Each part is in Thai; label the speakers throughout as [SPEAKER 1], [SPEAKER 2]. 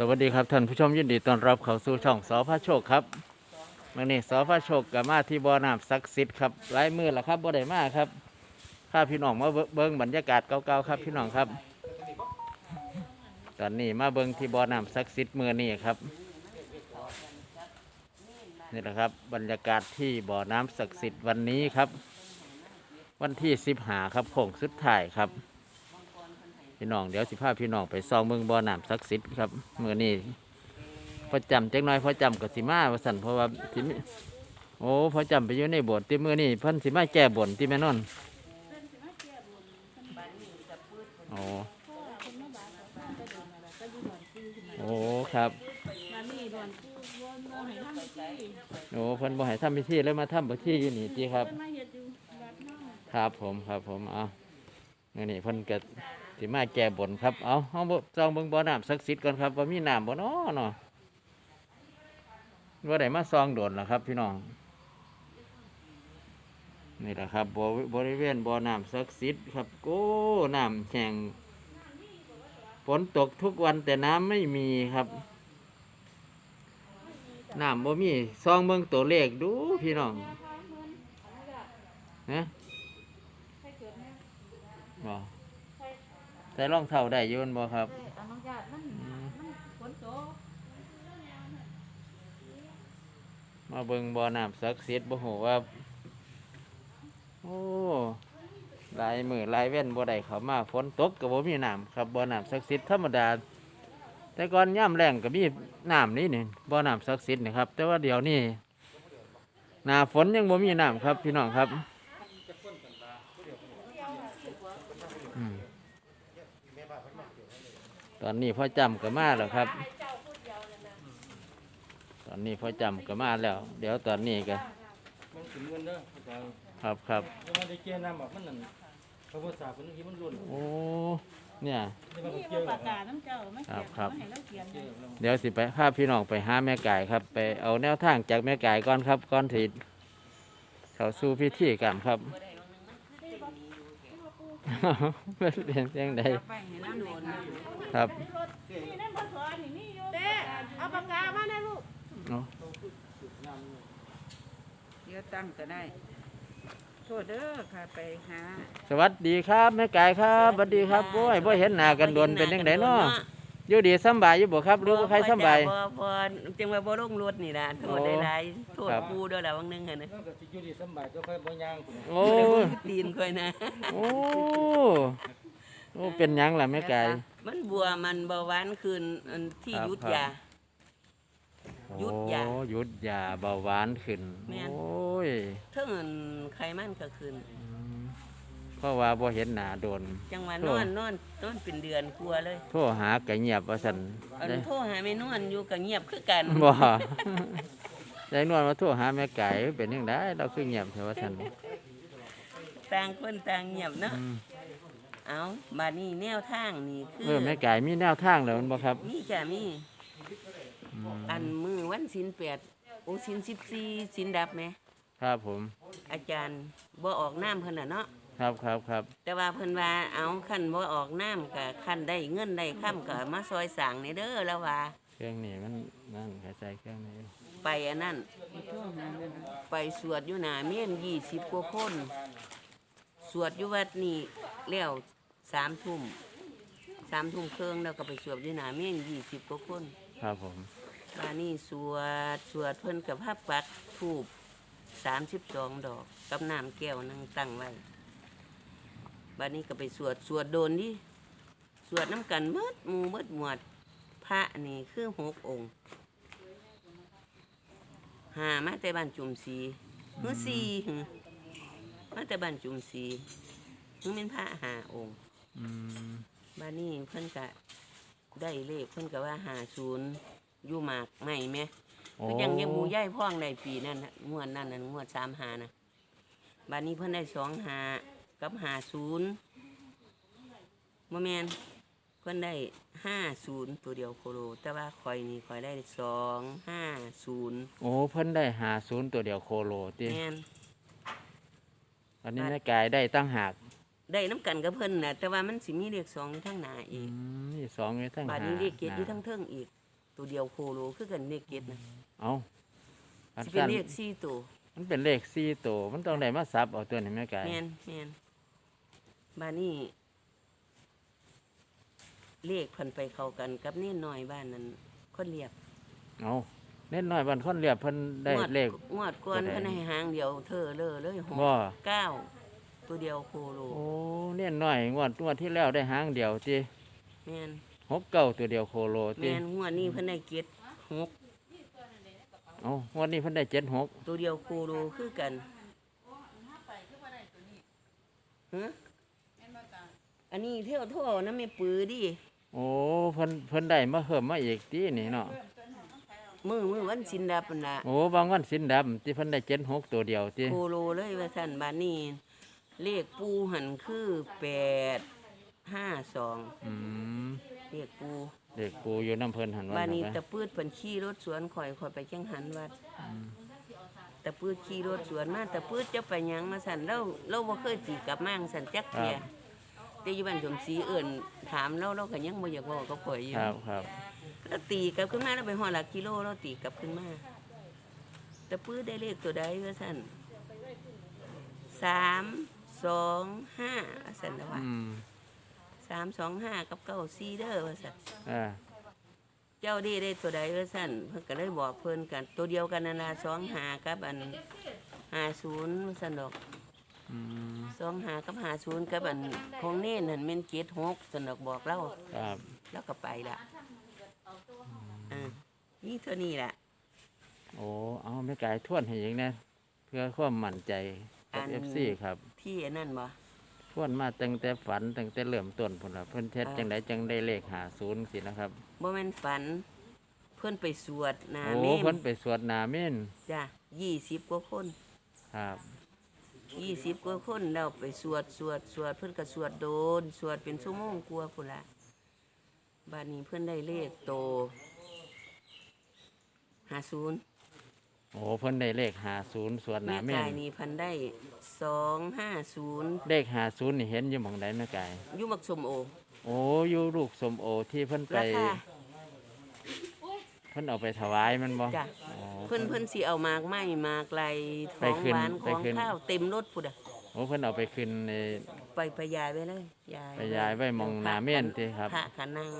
[SPEAKER 1] สวัสดีครับท่านผู้ชมยินดีต้อนรับเข้าสู่ช่องสอพระโชคครับมื่อนี้สอพระโชคกับมาที่บ่อน้ำศักดิ์สิทธิ์ครับหลายมือแล้วครับบ่ได้มาครับข้าพี่น้องมาเบิ่งเบิ้งบรรยากาศเก่าๆครับพี่น้องครับ ตอนนี้มาเบิ้งที่บ่อน้ำศักดิ์สิทธิ์มือนี้ครับนี่แหละครับบรรยากาศที่บ่อน้ำศักดิ์สิทธิ์วันนี้ครับ วันที่สิบหาครับโค้งสุดท้ายครับ พี่น้องเดี๋ยวสิพาพี่น้องไปซองเมืองบ่อน้ำศักดิ์สิทธิ์ครับเมื่อนี้พอจำจักน้อยพอจำกับสิมาว่าสันเพราะว่าสิมโอ้พอจำไปอยู่ในโบสถ์ที่เมื่อนี้เพิ่นสิมาแก้บนที่แม่นอนโอ้โอ้ครับ
[SPEAKER 2] มานี่ดอนผู้วนโอ้
[SPEAKER 1] เพิ่นบ่ให้ทำพิธีเลยมาทำพิธีอยู่นี่ติครับ ครับผมครับผมเอามื่อนี้เพิ่นก็ สิมาแก้บนครับ เอาเฮาบ่ซองเบิ่งบ่อน้ำศักดิ์สิทธิ์ก่อนครับว่ามีน้ำบ่เนาะเนาะว่าได้มาซองโดนล่ะครับ พี่น้อง นี่แหละครับบ่บริเวณบ่อน้ำศักดิ์สิทธิ์ครับโอ้น้ำแห้งฝนตกทุกวันแต่น้ำไม่มีครับน้ำบ่มีซองเบิ่งตัวเลขดูพี่น้องนะบ่ใส่รองเท้าได้อยืนบ่ครับ
[SPEAKER 2] อนุญาตมันมันฝนตก
[SPEAKER 1] มาเบิ่งบ่อน้ำศักดิ์สิทธิ์บ่ฮู้ว่า โอ้หลายมือหลายเว้นบ่ได้เข้ามาฝนตกก็บ่มีน้ำครับบ่อน้ำศักดิ์สิทธิ์ธรรมดา แต่ก่อนย่ำแรงก็มีน้ำนี่นี่บ่อน้ำศักดิ์สิทธิ์นะครับ แต่ว่าเดี๋ยวนี้หน้าฝนยังบ่มีน้ำครับ พี่น้องครับอืม ตอนนี้พ่อจำก็มาแล้วครับ ตอนนี้พ่อจำก็มาแล้ว เดี๋ยวตอนนี้ก็
[SPEAKER 3] มันถึงเงินเด้ออาจารย์
[SPEAKER 1] ครับครับ
[SPEAKER 3] แล้วมันได้เกี่ยน้ำแบบมันนั่นพระพุทธศาสนาที่มันรุ่น
[SPEAKER 1] โอ้เนี่ย
[SPEAKER 3] ที่มันก็
[SPEAKER 2] นี่
[SPEAKER 3] เกี่ยว
[SPEAKER 2] ว่า
[SPEAKER 3] กั
[SPEAKER 2] ปานกกาน้ำเจ้าไม่เขียน
[SPEAKER 1] ครับ
[SPEAKER 2] มาให้เราเขียน
[SPEAKER 3] เกี่ยวกับเรา
[SPEAKER 1] เดี๋ยวสิไปพาพี่น้องไปหาแม่ไก่ครับ ไปเอาแนวทางจากแม่ไก่ก่อนครับก่อนที่เขาสู้พิธีกรรมครับเป็นเพียงเพียงใด
[SPEAKER 2] ไปให้น้ำโดน
[SPEAKER 1] ครับ
[SPEAKER 2] นี่นั่นบ่สอนนี่นี่อยู่
[SPEAKER 4] เต้เอาปากกามานะลูก
[SPEAKER 1] เนาะ
[SPEAKER 4] เดี๋ยวตั้งก็ได้โทษเด้อค่ะไปหา
[SPEAKER 1] สวัสดีครับแม่ไก่ครับสวัสดีครับโอ้ยบ่เห็นหน้ากันโดนเป็นยังไงเนาะ อยู่ดีสำบายอยู่บ่ครับหรู้ว่าใครสำบาย
[SPEAKER 5] บ่บ่จังว่าบ่ลงรถนี่ล่ะโทษ
[SPEAKER 1] โอ้
[SPEAKER 5] ได้หลายโทษ
[SPEAKER 1] ครับ
[SPEAKER 5] ปูด้วยล่ะวังหนึงหั่นน่ะ
[SPEAKER 3] แล้วก็สิอยู่ดีสำบายก็ค่อยบ่ย่างพุ่นน่ะ
[SPEAKER 1] โอ้
[SPEAKER 5] ตีนค่อยนะ
[SPEAKER 1] โอ้โอ้เป็นหยังล่ะแม่ไก่
[SPEAKER 5] มันบัวมันเบาหวานขึ้นอันที่
[SPEAKER 1] ครับ
[SPEAKER 5] ยุด
[SPEAKER 1] ครับ
[SPEAKER 5] ยา หยุดยา
[SPEAKER 1] โอ้หยุดยาเบาหวานขึ้น
[SPEAKER 5] แม่น
[SPEAKER 1] โอ้ย
[SPEAKER 5] เทิงอันไขมันก็ขึ้น
[SPEAKER 1] เพราะว่าบ่เห็นหน้าโดน
[SPEAKER 5] จังว่า
[SPEAKER 1] โอ้
[SPEAKER 5] นอนนอนนอนเป็นเดือนกลัวเลย
[SPEAKER 1] โทรหาก็เงียบว่าซั่น
[SPEAKER 5] อัน
[SPEAKER 1] ได้
[SPEAKER 5] โทรหาแม่นอนอยู่ก็เงียบคือกัน
[SPEAKER 1] บ่ยายนวลมาโทรหาแม่ไก่เป็นจังไดเราคือเงียบเถอะว่าซั่น
[SPEAKER 5] ต่างคนต่างเงียบเนาะ
[SPEAKER 1] อืม
[SPEAKER 5] เอาบัดนี้แนวทางนี่คื
[SPEAKER 1] เออแม่ไก่มีแนวทางแล้วแม่นบ่ครับ
[SPEAKER 5] มีจ้ะมี
[SPEAKER 1] อืม
[SPEAKER 5] อันมือวันศีลแปดโอ้ศีล14ศีลดับไหม
[SPEAKER 1] ครับผม
[SPEAKER 5] อาจารย์บ่ออกน้ำเพิ่นน่ะเนาะ
[SPEAKER 1] ครับครับครับ
[SPEAKER 5] แต่ว่าเพิ่นว่าเอาคันบ่ออกน้ำก็คันได้เงินได้ค่ำก็มาซอยสร้างนี่เด้อแล้วว่า
[SPEAKER 1] เครื่องนี้มันนั่นกระจายเครื่องนี้
[SPEAKER 5] ไปอันนั้น ไปสวดอยู่หน้าเมน20กว่าคน สวดอยู่วัดนี่แล้ว3ทุ่ม3ทุ่มครึ่งแล้วก็ไปสวดอยู่หน้าเมน20กว่าคน
[SPEAKER 1] ครับผม
[SPEAKER 5] ว่านี่สวดสวดเพิ่นกับภาพปักทูบ32ดอกกับน้ำแก้วหนึงตั้งไว้ บัดนี้ก็ไปสวดสวดโดนดิสวดน้ำกันเมดหมูเมดหมวด พระนี่คือหกองค์หามาแต่บ้านจุมสีหือสี่หือมาแต่บ้านจุมสีหือเป็นพระหาองค์
[SPEAKER 1] อืม
[SPEAKER 5] บ้านนี้เพิ่นกะได้เลขเพิ่นกะว่าหาศูนย์อยู่หมากไม่ไหม
[SPEAKER 1] โอ้
[SPEAKER 5] คือยังยังหมูย่ายพ่องในปีนั่นน่ะงวดนั่นน่ะงวดสามหานะบ้านนี้เพิ่นได้สองหา กับหาศูนย์โมแมนเพิ่นได้ห้าศูนย์ตัวเดียวโคโล แต่ว่าคอยนี่คอยได้สองห้าศูนย์
[SPEAKER 1] โอ้เพิ่นได้หาศูนย์ตัวเดียวโคโลติ
[SPEAKER 5] แมน
[SPEAKER 1] อันนี้แม่ไก่ได้ตั้งหาก
[SPEAKER 5] ได้น้ำกันกับเพิ่นน่ะแต่ว่ามันสิมีเลขสองอยู่ทั้งหน้า
[SPEAKER 1] อื
[SPEAKER 5] อีก
[SPEAKER 1] มนี่สองอยู่ตั้ง
[SPEAKER 5] บาด
[SPEAKER 1] หา
[SPEAKER 5] นี้เลขเกียรติอยู่
[SPEAKER 1] หา
[SPEAKER 5] ทั้งเทิงอีก ตัวเดียวโคโลคือกันเลขเจ็ดนะ
[SPEAKER 1] เอาอัน
[SPEAKER 5] สิเป็น
[SPEAKER 1] สั้น
[SPEAKER 5] เลขสี่ตัว
[SPEAKER 1] มันเป็นเลขสี่ตัวมันต้องได้มาซับเอาตัวนี้แม่ไก่
[SPEAKER 5] แมนแมน บ้านนี้เลขเพันไปเข้ากันกับเน่นน้อยบ้านนั้นคนเรียบ
[SPEAKER 1] เอาเน้นน้อยบันคนเรียบเพิ่นได้
[SPEAKER 5] งวด
[SPEAKER 1] เลข
[SPEAKER 5] งวดก่อน
[SPEAKER 1] ตัวใด
[SPEAKER 5] เพิ่นให้หางเดียวเธอเลยเลยหก
[SPEAKER 1] บ่
[SPEAKER 5] เก้าตัวเดียวโคโล
[SPEAKER 1] โอ้เน้นน้อยงวดงวดที่แล้วได้หางเดียวติ
[SPEAKER 5] แมน
[SPEAKER 1] หกเก้าตัวเดียวโคโล
[SPEAKER 5] แม
[SPEAKER 1] ติ
[SPEAKER 5] นงวดนี้เพิ่นได้เก็ดหก
[SPEAKER 1] เอางวดนี้เพิ่นได้เจ็ดหก
[SPEAKER 5] ตัวเดียวโคโลคือกันฮะ อันนี้เที่ยวโท่นะไม่ปือดิ
[SPEAKER 1] โอ้เพิ่นเพิ่นได้มาเพิ่มมาอีกตินี่เนาะ
[SPEAKER 5] มือมือวันสินดับนั่นละ
[SPEAKER 1] โอ้บางวันสินดำที่เพิ่นได้เจ็ดหกตัวเดียวติ
[SPEAKER 5] โคโลเลยว่าสั่นบานนี้เลขปูหันคือแปดห้าสอง
[SPEAKER 1] อืม
[SPEAKER 5] เลขปู
[SPEAKER 1] เด็กปูอยู่น้ำเพิ่นหันวั
[SPEAKER 5] บานนนี้
[SPEAKER 1] นะ
[SPEAKER 5] ตะปืดเพิ่นขี่รถสวนข่อยข่อยไปจังหันวัดตะปืดขี่รถสวนมาตะปืดจะไปหยังมาสั่นเราเราบ่เคยตีกลับมาจั่งสั่นจักเทีย แต่อยู่บ้านสมศรีเอิ่นถามเราเราก็ยังบ่อยากเว้ากับข่อยอยู่
[SPEAKER 1] ครับครับ
[SPEAKER 5] แล้วตีกลับขึ้นมาแล้วไปหอดหลักกิโลเราตีกลับขึ้นมาตะปื้อได้เลขตัวใดว่าสั่นสามสองห้าว่าสั่นนะว่า
[SPEAKER 1] อืม
[SPEAKER 5] สามสองห้ากับเก้าซีเด้อว่าสั่น
[SPEAKER 1] อ่า
[SPEAKER 5] เจ้าดีได้ตัวใดว่าสั่นเพิ่นก็เลยบอกเพิ่นกันตัวเดียวกันนานาสองหากับอันห้าศูนย์ว่าสั่นดอก
[SPEAKER 1] อืม
[SPEAKER 5] สองหากับห้าศูนย์กับอันของเน่นนั่นเม่นเจ็ดหกสั่นดอกบอกเล่า
[SPEAKER 1] ครับ
[SPEAKER 5] แล้วก็ไปละอ่านี่เท่านี้แหละ
[SPEAKER 1] โอ้เอาไม่ไกลทวนให้อีกนะเพื่อความมั่นใจกับ
[SPEAKER 5] อัน
[SPEAKER 1] เอฟซีครับ
[SPEAKER 5] ที่อันนั่นบ่
[SPEAKER 1] ทวนมาตั้งแต่ฝันตั้งแต่เริ่มต้นพุ่นละเพิ่นเท็ด
[SPEAKER 5] อ่า
[SPEAKER 1] จังไดจังได้เลขหาศูนย์สินะครับ
[SPEAKER 5] บ่แม่นฝัน เพิ่นไปสวดนา
[SPEAKER 1] โอ้
[SPEAKER 5] เม
[SPEAKER 1] เพิ่น
[SPEAKER 5] น
[SPEAKER 1] ไปสวดนาเม่น
[SPEAKER 5] จ้ะยี่สิบกว่าคน
[SPEAKER 1] ครับ
[SPEAKER 5] ยี่สิบกว่าคนแล้วไปสวดสวดสวดเพิ่นก็สวดโดน สวดเป็นชั่วโมงกว่าพุ่นละบัดนี้เพิ่นได้เลขโตห้าศูนย์
[SPEAKER 1] โอ้เพิ่นได้เลขหาศูนย์สวดนา
[SPEAKER 5] แม่
[SPEAKER 1] เม่
[SPEAKER 5] กานยนี่เพันได้สองห้าศูนย์
[SPEAKER 1] เลขหาศูนย์นี่เห็นอยู่หม่องใดแม่ไก่
[SPEAKER 5] ยุมักสมโอ
[SPEAKER 1] โอ้อยู่ลูกสมโอที่เพิ่นไป
[SPEAKER 5] ราคา
[SPEAKER 1] เพิ่นเอาไปถวายมันบ่
[SPEAKER 5] จ้ะ
[SPEAKER 1] อ๋อ
[SPEAKER 5] เพิ่นเพิ่นสิเอามากไม้มากไลข
[SPEAKER 1] ไป
[SPEAKER 5] อง
[SPEAKER 1] ขึ้น
[SPEAKER 5] หวาน
[SPEAKER 1] ไป
[SPEAKER 5] ของ
[SPEAKER 1] ขึ้น
[SPEAKER 5] ข้าวเต็มรถพุ่นอะ
[SPEAKER 1] โอ้เพิ่นเอาไปขึ้นใน
[SPEAKER 5] ไปไปยายไปเลยยาย
[SPEAKER 1] ไปย้ายไว้หมองหน้าเม่นติครับ
[SPEAKER 5] พระขานัง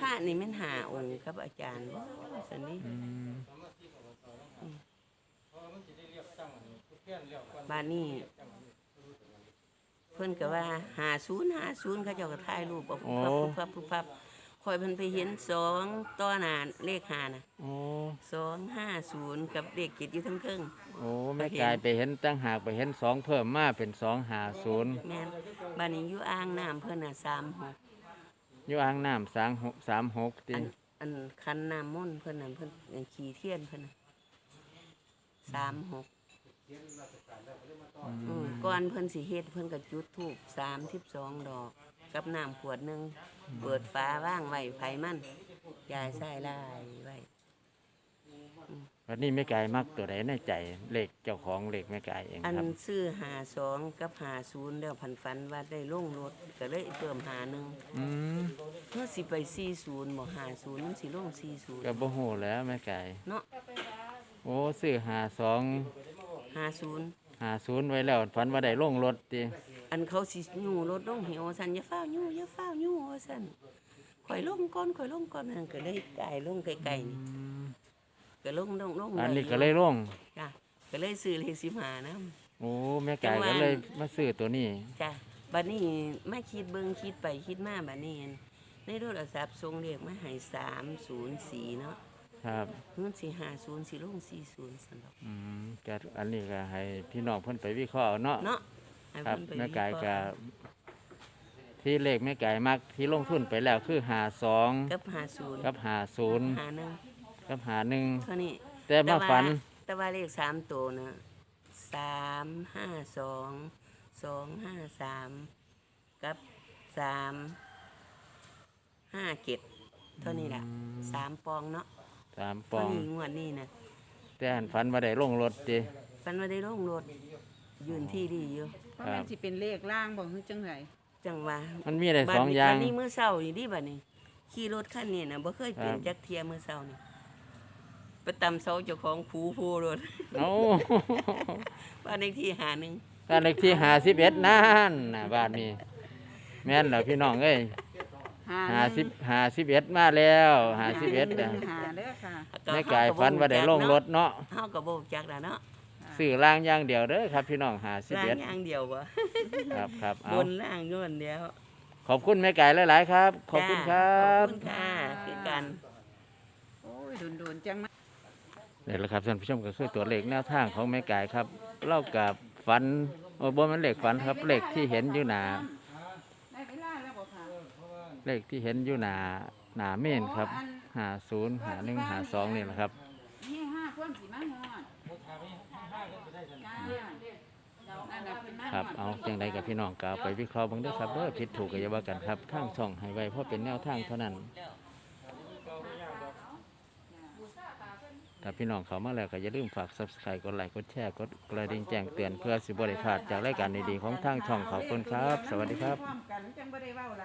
[SPEAKER 5] พระนี่มันหาองค์ครับอาจารย์บ่สันนี้
[SPEAKER 1] อืม
[SPEAKER 5] บ้านนี้ เพิ่นก็ว่าหาศูนย์หาศูนย์เขาเจ้าก็ถ่ายรูปเอาปุ๊บปั๊บปุ๊บปั๊บปุ๊บปั๊บ คอยเพิ่นไปเห็นสองต่อหน้าเลขหาน่ะ
[SPEAKER 1] โอ้
[SPEAKER 5] สองห้าศูนย์กับเลขเกียรติอยู่ทั้งเทิง
[SPEAKER 1] โอ้แม่
[SPEAKER 5] ไปเห็น
[SPEAKER 1] กายไปเห็นตั้งหากไปเห็นสองเพิ่มมาเป็นสองหาศูนย์
[SPEAKER 5] แม่นบ้านนี้อยู่อ่างน้ำเพิ่นน่ะสามหก
[SPEAKER 1] อยู่อ่างน้ำสามหกสามหกติ
[SPEAKER 5] อันอันคันน้ำมนต์เพิ่นน่ะเพิ่นอันขี่เทียนเพิ่นน่ะสามหกอืมก่อนเพิ่นสิเฮ็ดเพิ่นก็จุดธูปสามสิบสองดอก กับน้ำขวดหนึ่งเปิดฟ้าว่างไว้ไผมันยายใส่ลายไว้
[SPEAKER 1] วันนี้แม่กายมักตัวใดในใจเลขเจ้าของเลขแม่กายเอง
[SPEAKER 5] อัน
[SPEAKER 1] ครับ
[SPEAKER 5] ซื้อหาสองกับหาศูนย์แล้วพันฟันว่าได้ลงรถก็เลยเพิ่มหาหนึ่ง
[SPEAKER 1] อืม
[SPEAKER 5] เมื่อสิไปสี่ศูนย์บอกหาศูนย์มันสิลงสี่ศูนย์
[SPEAKER 1] ก็บ่ฮู้แล้วแม่กาย
[SPEAKER 5] เนาะ
[SPEAKER 1] โอ้ซื้อหาสอง
[SPEAKER 5] หาศูนย์
[SPEAKER 1] หาศูนย์ไว้แล้วฝันว่าได้ลงรถติ
[SPEAKER 5] อันเขาสิยู่รถลงเหี่ยวสันอย่าเฝ้าวยู่อย่าเฝ้าวยู่ว่าสันข่อยลงก่อนข่อยลงก่อนนั่นก็เลยไก่ลงไกลๆนี่
[SPEAKER 1] อืม
[SPEAKER 5] ก็ลงลงลง
[SPEAKER 1] อันนี้
[SPEAKER 5] ได้
[SPEAKER 1] ก็เลยลง
[SPEAKER 5] จ้ะก็เลยซื้อเลขสิบหานะ
[SPEAKER 1] โอ้แม่กาย
[SPEAKER 5] จังหวะ
[SPEAKER 1] ก็เลยมาซื้อตัวนี้
[SPEAKER 5] จ้ะบัดนี้มาคิดเบิ่งคิดไปคิดมาบัดนี้ในโทรศัพท์ส่งเลขมาให้สามศูนย์สี่เนาะ
[SPEAKER 1] ครับ
[SPEAKER 5] เงินสี่ห้าศูนย์สี่ลงสี่ศูนย์สันดอก
[SPEAKER 1] อืมก็อันนี้ก็ให้พี่น้องเพิ่นไปวิเคราะห์เอาเนาะ
[SPEAKER 5] เนาะให้
[SPEAKER 1] ครับ
[SPEAKER 5] เพิ่นไป
[SPEAKER 1] แม่กาย
[SPEAKER 5] วิเค
[SPEAKER 1] ก็
[SPEAKER 5] ราะห์
[SPEAKER 1] ที่เลขแม่กายมักที่ลงทุนไปแล้วคือหาสอง
[SPEAKER 5] กับห้าศูนย์
[SPEAKER 1] กับหาศูนย์
[SPEAKER 5] หาหนึ่ง
[SPEAKER 1] กับหาหนึ่ง
[SPEAKER 5] เท่านี้
[SPEAKER 1] แต่มาฝัน
[SPEAKER 5] แต่ว่าเลขสามตัวนะสามห้าสองสองห้าสามกับสามห้าเก็ดเท่านี้แหละสามปองเนาะ
[SPEAKER 1] สามป
[SPEAKER 5] เท่า
[SPEAKER 1] อง
[SPEAKER 5] นี้งวดนี้นะ
[SPEAKER 1] แต่หันฝันว่าได้ลงรถติ
[SPEAKER 5] ฟันว่าได้ลงรถยืนที่ดีอยู่
[SPEAKER 4] เพราะมันสิเป็นเลขล่างบอกคือจังได
[SPEAKER 5] จังหวะ
[SPEAKER 1] มันมีได้สองอย่าง
[SPEAKER 5] บัดนี้มื้อเช้านี่ดิบัดนี้ขี่รถคันนี้นะบ่เคยเป็น
[SPEAKER 1] ครับ
[SPEAKER 5] จักเทียมื้อเช้านี่ไปตำเสาเจ้าของผูผู้รถ
[SPEAKER 1] เอา
[SPEAKER 5] บ้านเลขที่หาหนึ่ง
[SPEAKER 1] บ้านเลขที่หาสิบเอ็ดนั่นนะบ้านนี้แม่นเหรอพี่น้องเอ้ย
[SPEAKER 4] หา
[SPEAKER 1] หาสิบหาสิบเอ็ดมาแล้วหาสิบเอ็ด
[SPEAKER 4] หนึ่งหาเด้อค่ะ
[SPEAKER 1] ในกายฝันว่าได้ลงรถเนาะ
[SPEAKER 5] เฮาก็บ่รู้จักแล้วเนาะ
[SPEAKER 1] สื่อล่างอย่างเดียวเด้อครับ พี่น้องหาสิบ
[SPEAKER 5] ล่าง
[SPEAKER 1] เอ็ด
[SPEAKER 5] อย่างเดียวบ่
[SPEAKER 1] ครับครับ
[SPEAKER 5] บ
[SPEAKER 1] เอา
[SPEAKER 5] นล่างย้วนเดียว
[SPEAKER 1] ขอบคุณแม่ไก่หลายๆครับ ขอบคุณครั
[SPEAKER 5] จ้าข
[SPEAKER 1] บ
[SPEAKER 5] อบคุณค่ะคือกัน
[SPEAKER 4] โอ้ยโดนๆจังมา
[SPEAKER 1] นี่แหละครับท่านผู้ชมก็คือตัวเลขแนวทางของแม่ไก่ครับเล่ากับฝันโอ้บ่แมันเลขฝันครับเลขที่เห็นอยู่หนา
[SPEAKER 4] ได้เวลาแล้วบ่ค่ะ
[SPEAKER 1] เลขที่เห็นอยู่หนาหนาเมนครับหาศูนย์หาหนึ่งหาสองนี่แหละครับ
[SPEAKER 4] นี่ห้าคนสิมาฮอด
[SPEAKER 1] ครับเอาจังใดกับพี่น้องกล่าวไปวิเคราะห์เบ้างเด้วยครับเด้อผิดถูกก็อย่าว่ากันครับทางช่องให้ไว้เพราะเป็นแนวทางเท่านั้น ถ้าพี่น้องเขามาแล้วก็อย่าลืมฝาก subscribe กดไลค์กดแชร์กดกระดิ่งแจ้งเตือนเพื่อสิบริพลาดจากรายการดีๆของทางช่องขอบคุณครับ สวัสดีครับ
[SPEAKER 4] พร้อมกันจังบ่ได้เว้าล่ะ